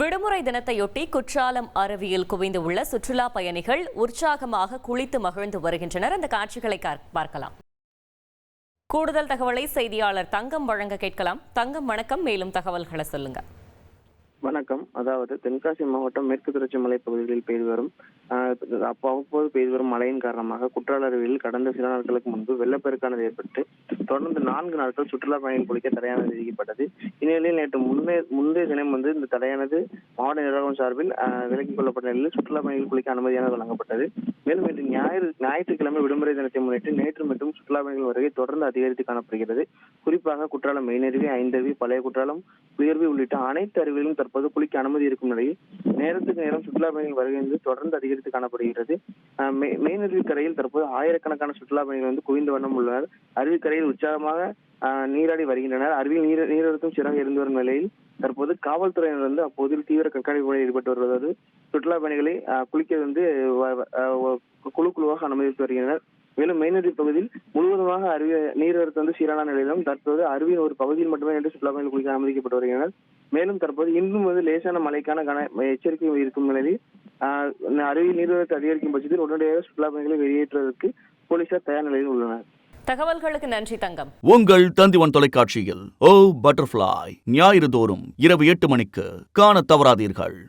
விடுமுறை தினத்தையொட்டி குற்றாலம் அருவியில் குவிந்துள்ள சுற்றுலா பயணிகள் உற்சாகமாக குளித்து மகிழ்ந்து வருகின்றனர். அந்த காட்சிகளை பார்க்கலாம். கூடுதல் தகவலை செய்தியாளர் தங்கம் வழங்க கேட்கலாம். தங்கம் வணக்கம். மேலும் தகவல்களை சொல்லுங்க. வணக்கம். அதாவது தென்காசி மாவட்டம் மேற்கு தொடர்ச்சி மலைப்பகுதிகளில் பெய்து வரும் ஆஹ், அவ்வப்போது பெய்து வரும் மழையின் காரணமாக குற்றால அருவியில் கடந்த சில நாட்களுக்கு முன்பு வெள்ளப்பெருக்கானது ஏற்பட்டு தொடர்ந்து நான்கு நாட்கள் சுற்றுலா பயணிகள் குளிக்க தடையானது விதிக்கப்பட்டது இந்நிலையில் நேற்று முன்னே முந்தைய தினம் வந்து இந்த தடையானது மாவட்ட நிர்வாகம் சார்பில் விலக்கிக் கொள்ளப்பட்ட நிலையில் சுற்றுலா பயணிகள் குளிக்க அனுமதியானது வழங்கப்பட்டது. மேலும் இன்று ஞாயிறு ஞாயிற்றுக்கிழமை விடுமுறை தினத்தை முன்னிட்டு நேற்று மற்றும் சுற்றுலா பயணிகள் வருகை தொடர்ந்து அதிகரித்து காணப்படுகிறது. குறிப்பாக குற்றாலம் மெயினருவி ஐந்தருவி பழைய குற்றாலம் உயர்வு உள்ளிட்ட அனைத்து அருவிகளும் தற்போது குளிக்க அனுமதி இருக்கும் நிலையில் நேரத்துக்கு நேரம் சுற்றுலா பயணிகள் வருகை வந்து தொடர்ந்து அதிகரித்து காணப்படுகிறது ஆஹ் மெ- தற்போது ஆயிரக்கணக்கான சுற்றுலா பயணிகள் வந்து குவிந்த வண்ணம் உள்ளனர். அருவிக்கரையில் உற்சாகமாக நீராடி வருகின்றனர். அருவியில் நீர் நீரழுத்தம் சிறங்க இருந்து வரும் நிலையில் தற்போது காவல்துறையினர் வந்து அப்போதில் தீவிர கண்காணிப்பு ஈடுபட்டு வருவதோடு சுற்றுலா பயணிகளை குளிக்க வந்து குழு குழுவாக அனுமதித்து வருகின்றனர். மேலும் மெயினருவி பகுதியில் முழுவதுமாக அருவி நீரழுத்தம் வந்து சீரான நிலையிலும் தற்போது அருவியின் ஒரு பகுதியில் மட்டுமே என்று சுற்றுலா பயணிகள் குளிக்க அனுமதிக்கப்பட்டு வருகின்றனர். மேலும் தற்போது இன்றும் வந்து லேசான மழைக்கான கன எச்சரிக்கை இருக்கும் நிலையில் அருவி நீர்வரத்து அதிகரிக்கும் பட்சத்தில் உடனடியாக சுற்றுலா பயணிகளை வெளியேற்றுவதற்கு போலீசார் தயார் நிலையில் உள்ளனர். தகவல்களுக்கு நன்றி தங்கம். உங்கள் தந்திவன் தொலைக்காட்சியில் ஓ பட்டர்ஃப்ளை ஞாயிறு தோறும் இரவு எட்டு மணிக்கு காணத் தவறாதீர்கள்.